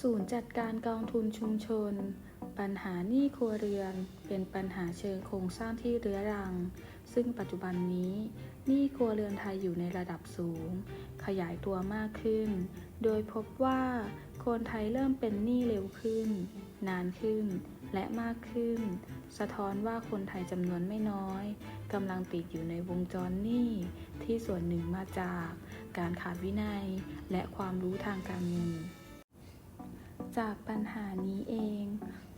ศูนย์จัดการกองทุนชุมชน ปัญหาหนี้ครัวเรือน เป็นปัญหาเชิงโครงสร้างที่เรื้อรัง ซึ่งปัจจุบันนี้หนี้ครัวเรือนไทยอยู่ในระดับสูง ขยายตัวมากขึ้น โดยพบว่าคนไทยเริ่มเป็นหนี้เร็วขึ้น นานขึ้น และมากขึ้น สะท้อนว่าคนไทยจำนวนไม่น้อยกำลังติดอยู่ในวงจรหนี้ที่ส่วนหนึ่งมาจาก การขาดวินัย และความรู้ทางการเงิน จากปัญหานี้เอง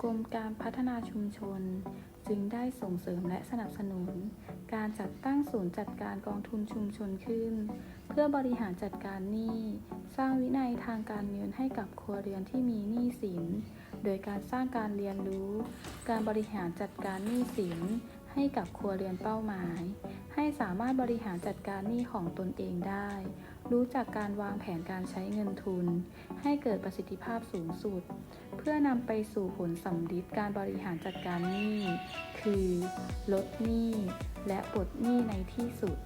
กรมการพัฒนาชุมชน จึงได้ส่งเสริมและสนับสนุน การจัดตั้งศูนย์จัดการกองทุนชุมชนขึ้น เพื่อบริหารจัดการหนี้ สร้างวินัยทางการเงินให้กับครัวเรือนที่มีหนี้สิน โดยการสร้างการเรียนรู้ การบริหารจัดการหนี้สิน ให้กับครัวเรือนเป้าหมาย ให้สามารถบริหารจัดการหนี้ของตนเองได้ รู้จักการวางแผนการใช้เงินทุน ให้เกิดประสิทธิภาพสูงสุด เพื่อนำไปสู่ผลสำลิดการบริหารจัดการหนี้ คือ ลดหนี้และปลดหนี้ในที่สุด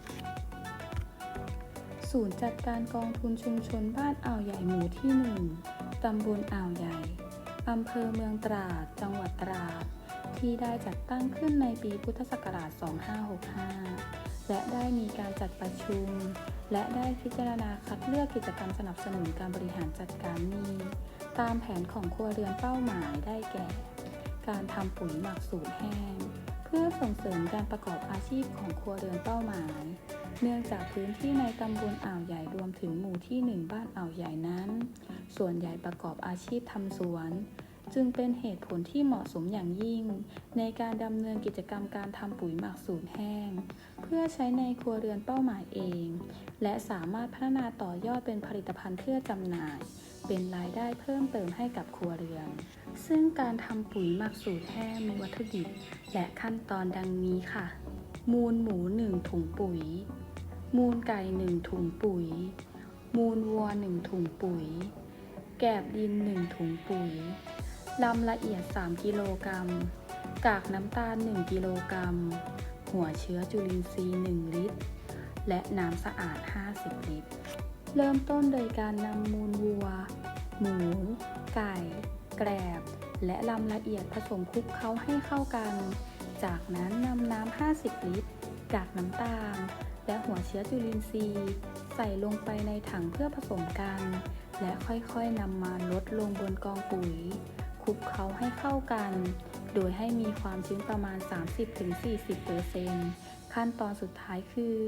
ศูนย์จัดการกองทุนชุมชนบ้านอ่าวใหญ่หมู่ที่ 1ตำบลอ่าวใหญ่อำเภอเมืองตราด จังหวัดตราด ที่ได้จัดตั้งขึ้นในปีพุทธศักราช 2565 และได้มีการจัดประชุม และได้พิจารณาคัดเลือกกิจกรรมสนับสนุนการบริหารจัดการหนี้ตามแผนของครัวเรือนเป้าหมายได้แก่ การทำปุ๋ยหมักสูตรแห้ง เพื่อส่งเสริมการประกอบอาชีพของครัวเรือนเป้าหมาย เนื่องจากพื้นที่ในตำบลอ่าวใหญ่รวมถึงหมู่ที่หนึ่งบ้านอ่าวใหญ่นั้น ส่วนใหญ่ประกอบอาชีพทำสวน จึงเป็นเหตุผลที่เหมาะสมอย่างยิ่ง ในการดำเนินกิจกรรมการทำปุ๋ยหมักสูตรแห้ง เพื่อใช้ในครัวเรือนเป้าหมายเอง และสามารถพัฒนาต่อยอดเป็นผลิตภัณฑ์เพื่อจำหน่าย เป็นรายได้เพิ่มเติมให้กับครัวเรือน ซึ่งการทำปุ๋ยหมักสูตรแห้งมีวัตถุดิบ และขั้นตอนดังนี้ค่ะ มูลหมู 1 ถุงปุ๋ย มูลไก่ 1 ถุงปุ๋ย มูลวัว 1 ถุงปุ๋ยแกบดิน 1 ถุงปุ๋ย ลำละเอียด 3 กิโลกรัม กากน้ำตาล 1 กิโลกรัม หัวเชื้อจุลินทรีย์ 1 ลิตร และน้ำสะอาด 50 ลิตร เริ่มต้นโดยการนำมูลวัว หมู ไก่ แกลบ และลำละเอียดผสมคลุกเคล้าให้เข้ากัน จากนั้นนำน้ำ 50 ลิตร กากน้ำตาล และหัวเชื้อจุลินทรีย์ ใส่ลงไปในถังเพื่อผสมกัน และค่อยๆนำมาลดลงบนกองปุ๋ย คลุกเคล้าให้เข้ากัน โดยให้มีความชื้นประมาณ 30-40%ขั้นตอนสุดท้ายคือ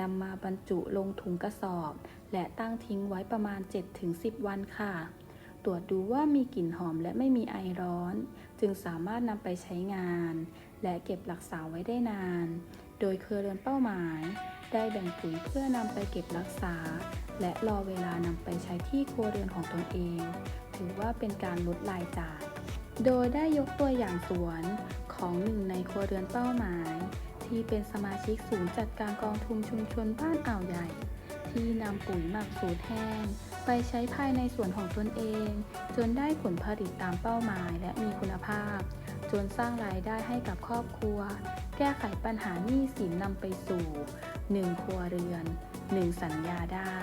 นำมาบรรจุลงถุงกระสอบ และตั้งทิ้งไว้ประมาณ 7-10 วันค่ะ ตรวจดูว่ามีกลิ่นหอมและไม่มีไอร้อน จึงสามารถนำไปใช้งาน และเก็บรักษาไว้ได้นาน โดยเครือเรือนเป้าหมาย ได้แบ่งปุ๋ยเพื่อนำไปเก็บรักษา และรอเวลานำไปใช้ที่ครัวเรือนของตนเอง ถือว่าเป็นการลดรายจ่าย โดยได้ยกตัวอย่างสวนของหนึ่งในครัวเรือนเป้าหมาย ที่เป็นสมาชิกศูนย์จัดการกองทุนชุมชนบ้านอ่าวใหญ่ ที่นำปุ๋ยหมักสูตรแห้ง ไปใช้ภายในสวนของตนเอง จนได้ผลผลิตตามเป้าหมายและมีคุณภาพ จนสร้างรายได้ให้กับครอบครัว แก้ไขปัญหาหนี้สินนำไปสู่ 1 ครัวเรือน หนึ่งสัญญาได้